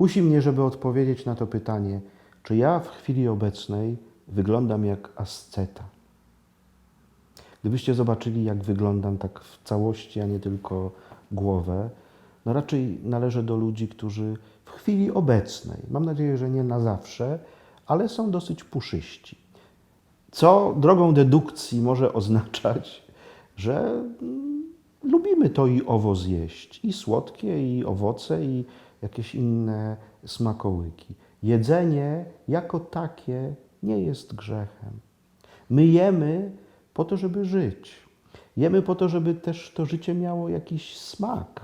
Kusi mnie, żeby odpowiedzieć na to pytanie, czy ja w chwili obecnej wyglądam jak asceta. Gdybyście zobaczyli, jak wyglądam tak w całości, a nie tylko głowę, no raczej należę do ludzi, którzy w chwili obecnej, mam nadzieję, że nie na zawsze, ale są dosyć puszyści. Co drogą dedukcji może oznaczać, że mm, lubimy to i owo zjeść, i słodkie, i owoce, i jakieś inne smakołyki. Jedzenie jako takie nie jest grzechem. My jemy po to, żeby żyć. Jemy po to, żeby też to życie miało jakiś smak.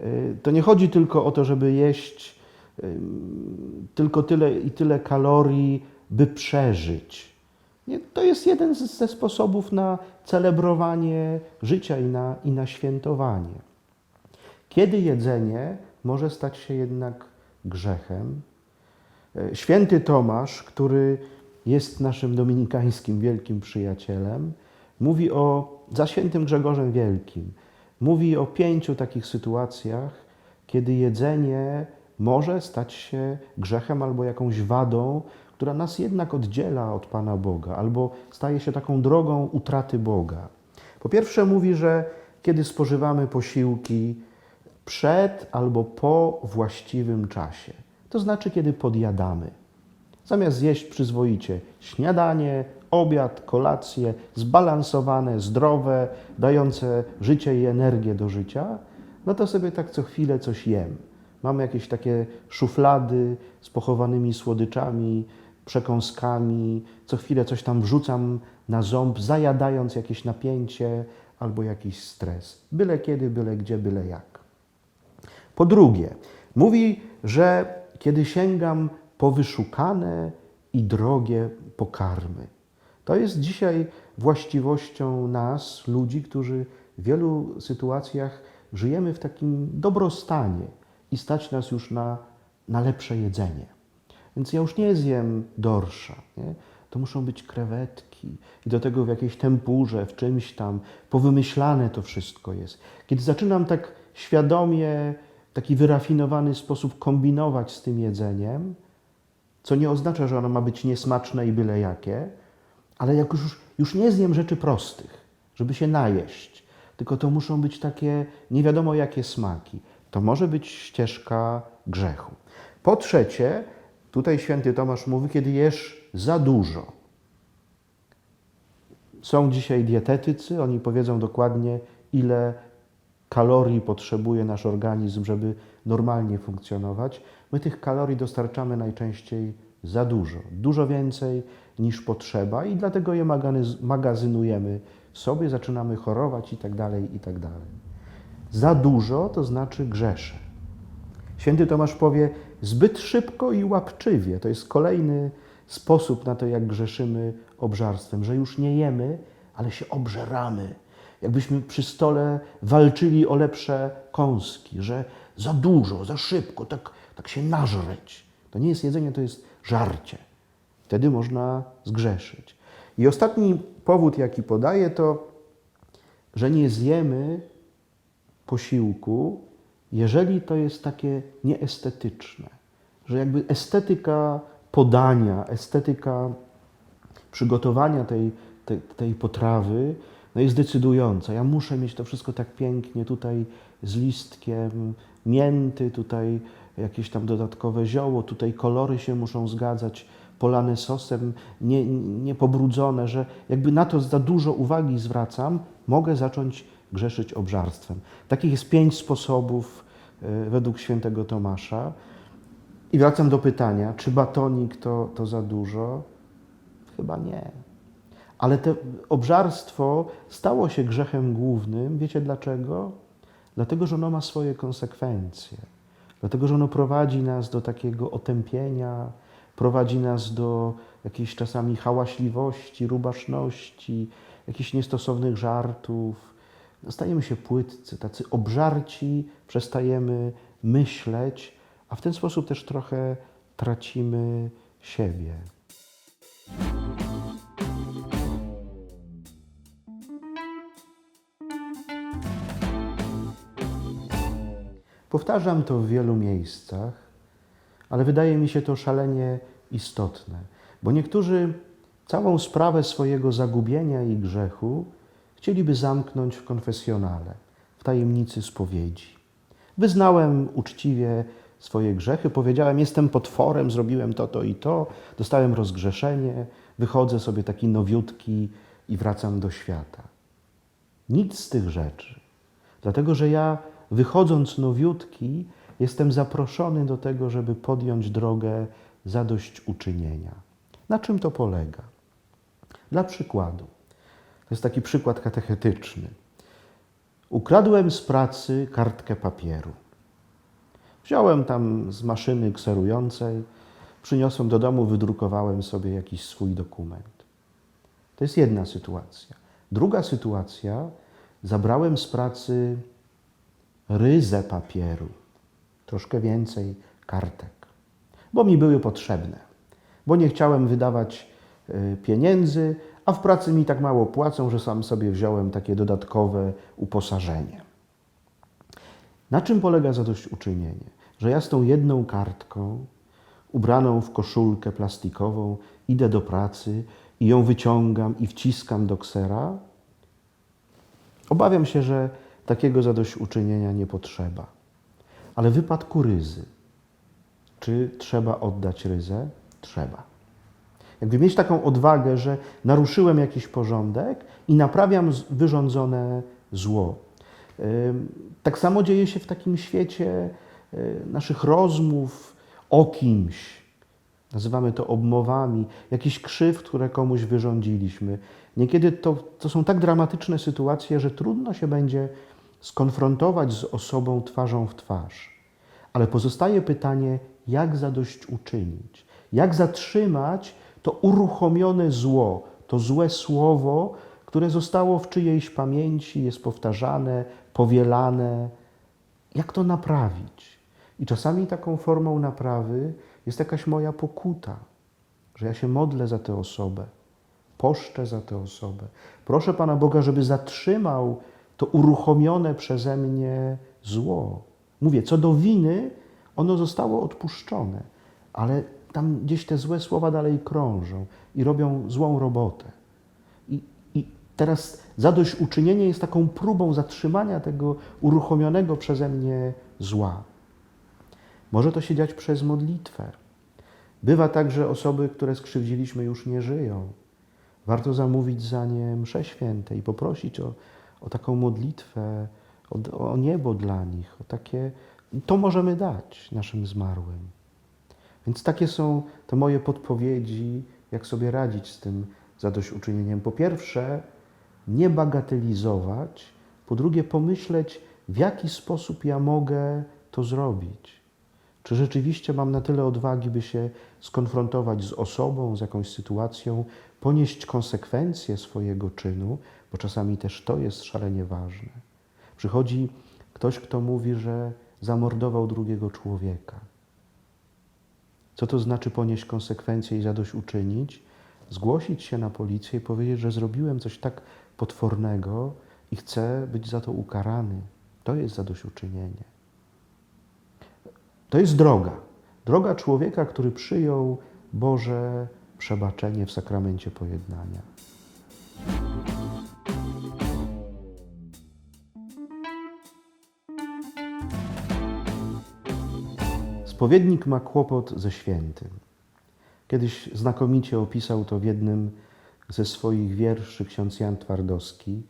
Y, To nie chodzi tylko o to, żeby jeść ym, tylko tyle i tyle kalorii, by przeżyć. Nie, to jest jeden z- ze sposobów na celebrowanie życia i na, i na świętowanie. Kiedy jedzenie może stać się jednak grzechem? E, Święty Tomasz, który jest naszym dominikańskim wielkim przyjacielem, mówi o, za świętym Grzegorzem Wielkim, mówi o pięciu takich sytuacjach, kiedy jedzenie może stać się grzechem albo jakąś wadą, która nas jednak oddziela od Pana Boga, albo staje się taką drogą utraty Boga. Po pierwsze mówi, że kiedy spożywamy posiłki przed albo po właściwym czasie, to znaczy kiedy podjadamy. Zamiast zjeść przyzwoicie śniadanie, obiad, kolacje zbalansowane, zdrowe, dające życie i energię do życia, no to sobie tak co chwilę coś jem. Mamy jakieś takie szuflady z pochowanymi słodyczami, przekąskami, co chwilę coś tam wrzucam na ząb, zajadając jakieś napięcie albo jakiś stres. Byle kiedy, byle gdzie, byle jak. Po drugie, mówi, że kiedy sięgam po wyszukane i drogie pokarmy. To jest dzisiaj właściwością nas, ludzi, którzy w wielu sytuacjach żyjemy w takim dobrostanie i stać nas już na, na lepsze jedzenie. Więc ja już nie zjem dorsza. Nie? To muszą być krewetki i do tego w jakiejś tempurze, w czymś tam. Powymyślane to wszystko jest. Kiedy zaczynam tak świadomie, taki wyrafinowany sposób kombinować z tym jedzeniem, co nie oznacza, że ono ma być niesmaczne i byle jakie, ale jak już, już nie zjem rzeczy prostych, żeby się najeść, tylko to muszą być takie nie wiadomo jakie smaki, to może być ścieżka grzechu. Po trzecie, tutaj święty Tomasz mówi, kiedy jesz za dużo. Są dzisiaj dietetycy, oni powiedzą dokładnie, ile kalorii potrzebuje nasz organizm, żeby normalnie funkcjonować. My tych kalorii dostarczamy najczęściej za dużo, dużo więcej niż potrzeba i dlatego je magazynujemy sobie, zaczynamy chorować i tak dalej, i tak dalej. Za dużo to znaczy grzeszę. Święty Tomasz powie zbyt szybko i łapczywie. To jest kolejny sposób na to, jak grzeszymy obżarstwem, że już nie jemy, ale się obżeramy. Jakbyśmy przy stole walczyli o lepsze kąski, że za dużo, za szybko, tak, tak się nażreć. To nie jest jedzenie, to jest żarcie. Wtedy można zgrzeszyć. I ostatni powód, jaki podaję, to, że nie zjemy posiłku, jeżeli to jest takie nieestetyczne, że jakby estetyka podania, estetyka przygotowania tej, tej, tej potrawy no jest decydująca. Ja muszę mieć to wszystko tak pięknie, tutaj z listkiem mięty, tutaj jakieś tam dodatkowe zioło, tutaj kolory się muszą zgadzać, polane sosem, nie, nie pobrudzone, że jakby na to za dużo uwagi zwracam, mogę zacząć grzeszyć obżarstwem. Takich jest pięć sposobów e, według świętego Tomasza. I wracam do pytania, czy batonik to, to za dużo? Chyba nie. Ale to obżarstwo stało się grzechem głównym. Wiecie dlaczego? Dlatego, że ono ma swoje konsekwencje. Dlatego, że ono prowadzi nas do takiego otępienia, prowadzi nas do jakiejś czasami hałaśliwości, rubaszności, jakichś niestosownych żartów. Stajemy się płytcy, tacy obżarci, przestajemy myśleć, a w ten sposób też trochę tracimy siebie. Powtarzam to w wielu miejscach, ale wydaje mi się to szalenie istotne, bo niektórzy całą sprawę swojego zagubienia i grzechu chcieliby zamknąć w konfesjonale, w tajemnicy spowiedzi. Wyznałem uczciwie swoje grzechy, powiedziałem: Jestem potworem, zrobiłem to, to i to, dostałem rozgrzeszenie, wychodzę sobie taki nowiutki i wracam do świata. Nic z tych rzeczy. Dlatego, że ja wychodząc nowiutki, jestem zaproszony do tego, żeby podjąć drogę zadośćuczynienia. Na czym to polega? Dla przykładu. To jest taki przykład katechetyczny. Ukradłem z pracy kartkę papieru. Wziąłem tam z maszyny kserującej, przyniosłem do domu, wydrukowałem sobie jakiś swój dokument. To jest jedna sytuacja. Druga sytuacja, zabrałem z pracy ryzę papieru, troszkę więcej kartek, bo mi były potrzebne, bo nie chciałem wydawać y, pieniędzy, a w pracy mi tak mało płacą, że sam sobie wziąłem takie dodatkowe uposażenie. Na czym polega zadośćuczynienie? Że ja z tą jedną kartką, ubraną w koszulkę plastikową, idę do pracy i ją wyciągam i wciskam do ksera? Obawiam się, że takiego zadośćuczynienia nie potrzeba. Ale w wypadku ryzy, czy trzeba oddać ryzę? Trzeba. Jakby mieć taką odwagę, że naruszyłem jakiś porządek i naprawiam wyrządzone zło. Tak samo dzieje się w takim świecie y, naszych rozmów o kimś. Nazywamy to obmowami, jakichś krzywd, które komuś wyrządziliśmy. Niekiedy to, to są tak dramatyczne sytuacje, że trudno się będzie skonfrontować z osobą twarzą w twarz. Ale pozostaje pytanie, jak zadośćuczynić? Jak zatrzymać to uruchomione zło, to złe słowo, które zostało w czyjejś pamięci, jest powtarzane, powielane? Jak to naprawić? I czasami taką formą naprawy jest jakaś moja pokuta, że ja się modlę za tę osobę, poszczę za tę osobę. Proszę Pana Boga, żeby zatrzymał to uruchomione przeze mnie zło. Mówię, co do winy, ono zostało odpuszczone, ale tam gdzieś te złe słowa dalej krążą i robią złą robotę. I, I teraz zadośćuczynienie jest taką próbą zatrzymania tego uruchomionego przeze mnie zła. Może to się dziać przez modlitwę. Bywa tak, że osoby, które skrzywdziliśmy, już nie żyją. Warto zamówić za nie mszę święte i poprosić o, o taką modlitwę, o, o niebo dla nich, o takie. To możemy dać naszym zmarłym. Więc takie są te moje podpowiedzi, jak sobie radzić z tym zadośćuczynieniem. Po pierwsze, nie bagatelizować, po drugie, pomyśleć, w jaki sposób ja mogę to zrobić. Czy rzeczywiście mam na tyle odwagi, by się skonfrontować z osobą, z jakąś sytuacją, ponieść konsekwencje swojego czynu, bo czasami też to jest szalenie ważne. Przychodzi ktoś, kto mówi, że zamordował drugiego człowieka. Co to znaczy ponieść konsekwencje i zadośćuczynić? Zgłosić się na policję i powiedzieć, że zrobiłem coś tak potwornego i chcę być za to ukarany. To jest zadośćuczynienie. To jest droga. Droga człowieka, który przyjął Boże przebaczenie w sakramencie pojednania. Spowiednik ma kłopot ze świętym. Kiedyś znakomicie opisał to w jednym ze swoich wierszy ksiądz Jan Twardowski,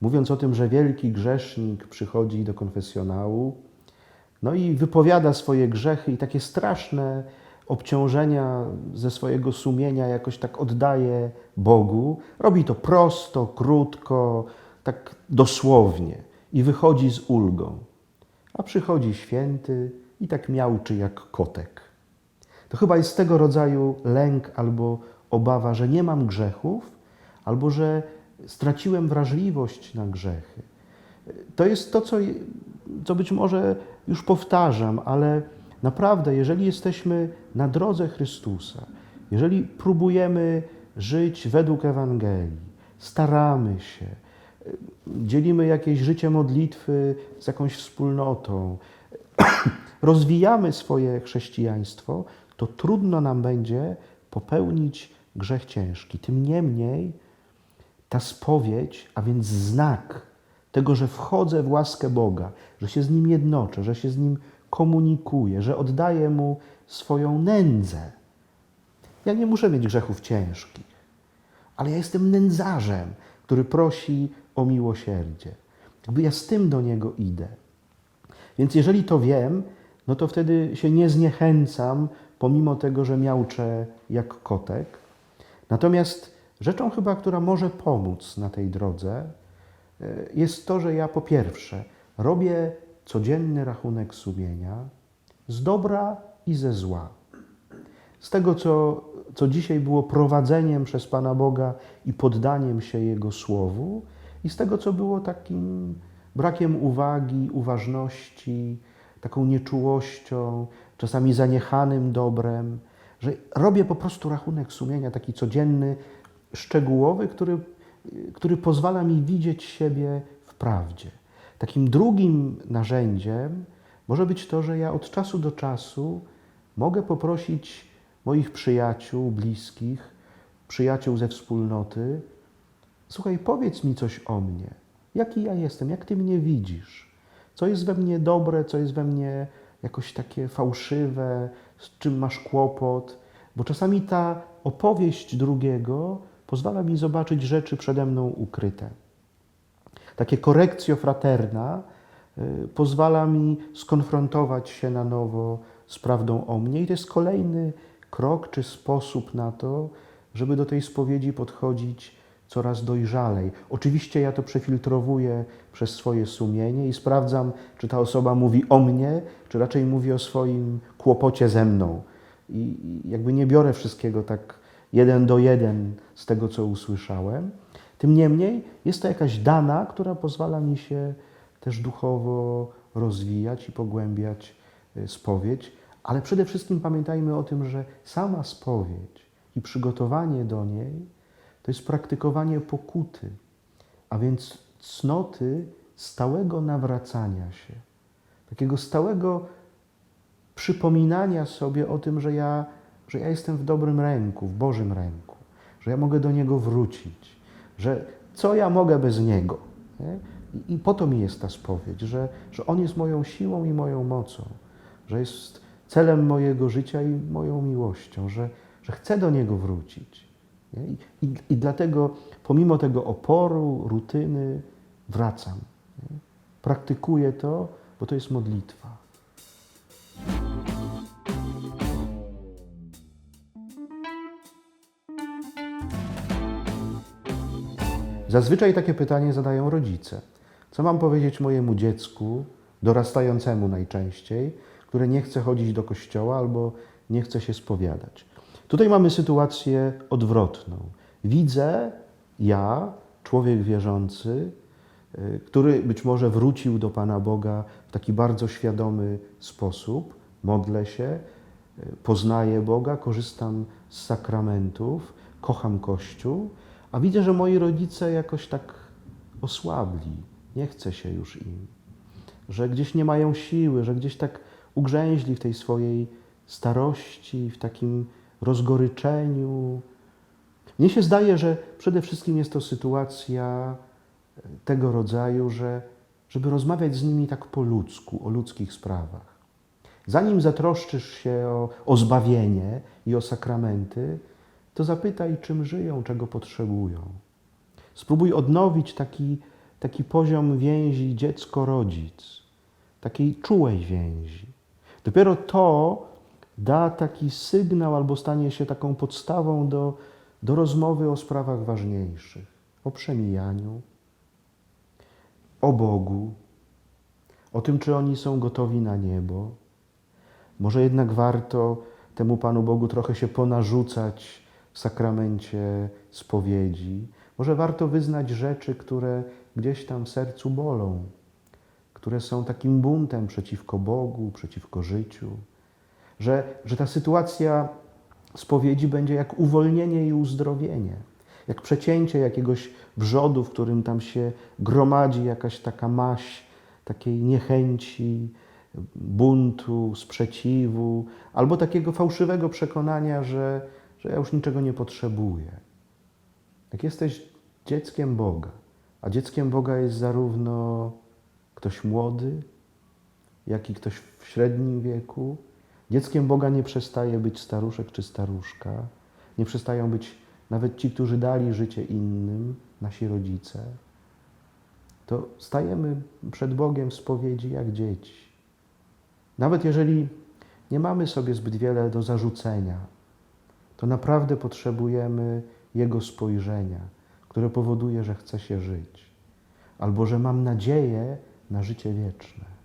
mówiąc o tym, że wielki grzesznik przychodzi do konfesjonału, no i wypowiada swoje grzechy i takie straszne obciążenia ze swojego sumienia jakoś tak oddaje Bogu. Robi to prosto, krótko, tak dosłownie i wychodzi z ulgą. A przychodzi święty i tak miałczy jak kotek. To chyba jest tego rodzaju lęk albo obawa, że nie mam grzechów, albo że straciłem wrażliwość na grzechy. To jest to, co, co być może już powtarzam, ale naprawdę, jeżeli jesteśmy na drodze Chrystusa, jeżeli próbujemy żyć według Ewangelii, staramy się, dzielimy jakieś życie modlitwy z jakąś wspólnotą, rozwijamy swoje chrześcijaństwo, to trudno nam będzie popełnić grzech ciężki. Tym niemniej ta spowiedź, a więc znak tego, że wchodzę w łaskę Boga, że się z Nim jednoczę, że się z Nim komunikuję, że oddaję Mu swoją nędzę. Ja nie muszę mieć grzechów ciężkich, ale ja jestem nędzarzem, który prosi o miłosierdzie. Jakby ja z tym do Niego idę. Więc jeżeli to wiem, no to wtedy się nie zniechęcam, pomimo tego, że miauczę jak kotek. Natomiast rzeczą chyba, która może pomóc na tej drodze, jest to, że ja po pierwsze robię codzienny rachunek sumienia z dobra i ze zła. Z tego, co, co dzisiaj było prowadzeniem przez Pana Boga i poddaniem się Jego słowu, i z tego, co było takim brakiem uwagi, uważności, taką nieczułością, czasami zaniechanym dobrem, że robię po prostu rachunek sumienia, taki codzienny, szczegółowy, który, który pozwala mi widzieć siebie w prawdzie. Takim drugim narzędziem może być to, że ja od czasu do czasu mogę poprosić moich przyjaciół, bliskich, przyjaciół ze wspólnoty, słuchaj, powiedz mi coś o mnie. Jaki ja jestem, jak ty mnie widzisz? Co jest we mnie dobre, co jest we mnie jakoś takie fałszywe, z czym masz kłopot? Bo czasami ta opowieść drugiego pozwala mi zobaczyć rzeczy przede mną ukryte. Takie correctio fraterna y, pozwala mi skonfrontować się na nowo z prawdą o mnie i to jest kolejny krok czy sposób na to, żeby do tej spowiedzi podchodzić coraz dojrzalej. Oczywiście ja to przefiltrowuję przez swoje sumienie i sprawdzam, czy ta osoba mówi o mnie, czy raczej mówi o swoim kłopocie ze mną. I jakby nie biorę wszystkiego tak jeden do jeden z tego, co usłyszałem. Tym niemniej jest to jakaś dana, która pozwala mi się też duchowo rozwijać i pogłębiać y, spowiedź. Ale przede wszystkim pamiętajmy o tym, że sama spowiedź i przygotowanie do niej to jest praktykowanie pokuty, a więc cnoty stałego nawracania się, takiego stałego przypominania sobie o tym, że ja, że ja jestem w dobrym ręku, w Bożym ręku, że ja mogę do Niego wrócić, że co ja mogę bez Niego. Nie? I, I po to mi jest ta spowiedź, że, że On jest moją siłą i moją mocą, że jest celem mojego życia i moją miłością, że, że chcę do Niego wrócić. I, i, I dlatego, pomimo tego oporu, rutyny, wracam. Nie? Praktykuję to, bo to jest modlitwa. Zazwyczaj takie pytanie zadają rodzice. Co mam powiedzieć mojemu dziecku, dorastającemu najczęściej, które nie chce chodzić do kościoła albo nie chce się spowiadać? Tutaj mamy sytuację odwrotną. Widzę ja, człowiek wierzący, y, który być może wrócił do Pana Boga w taki bardzo świadomy sposób, modlę się, y, poznaję Boga, korzystam z sakramentów, kocham Kościół, a widzę, że moi rodzice jakoś tak osłabli, nie chce się już im, że gdzieś nie mają siły, że gdzieś tak ugrzęźli w tej swojej starości, w takim rozgoryczeniu. Mnie się zdaje, że przede wszystkim jest to sytuacja tego rodzaju, że żeby rozmawiać z nimi tak po ludzku, o ludzkich sprawach. Zanim zatroszczysz się o, o zbawienie i o sakramenty, to zapytaj, czym żyją, czego potrzebują. Spróbuj odnowić taki, taki poziom więzi dziecko-rodzic, takiej czułej więzi. Dopiero to da taki sygnał albo stanie się taką podstawą do, do rozmowy o sprawach ważniejszych, o przemijaniu, o Bogu, o tym, czy oni są gotowi na niebo. Może jednak warto temu Panu Bogu trochę się ponarzucać w sakramencie spowiedzi. Może warto wyznać rzeczy, które gdzieś tam w sercu bolą, które są takim buntem przeciwko Bogu, przeciwko życiu. Że, że ta sytuacja spowiedzi będzie jak uwolnienie i uzdrowienie, jak przecięcie jakiegoś wrzodu, w którym tam się gromadzi jakaś taka maść takiej niechęci, buntu, sprzeciwu, albo takiego fałszywego przekonania, że, że ja już niczego nie potrzebuję. Jak jesteś dzieckiem Boga, a dzieckiem Boga jest zarówno ktoś młody, jak i ktoś w średnim wieku, dzieckiem Boga nie przestaje być staruszek czy staruszka, nie przestają być nawet ci, którzy dali życie innym, nasi rodzice, to stajemy przed Bogiem w spowiedzi jak dzieci. Nawet jeżeli nie mamy sobie zbyt wiele do zarzucenia, to naprawdę potrzebujemy Jego spojrzenia, które powoduje, że chce się żyć, albo że mam nadzieję na życie wieczne.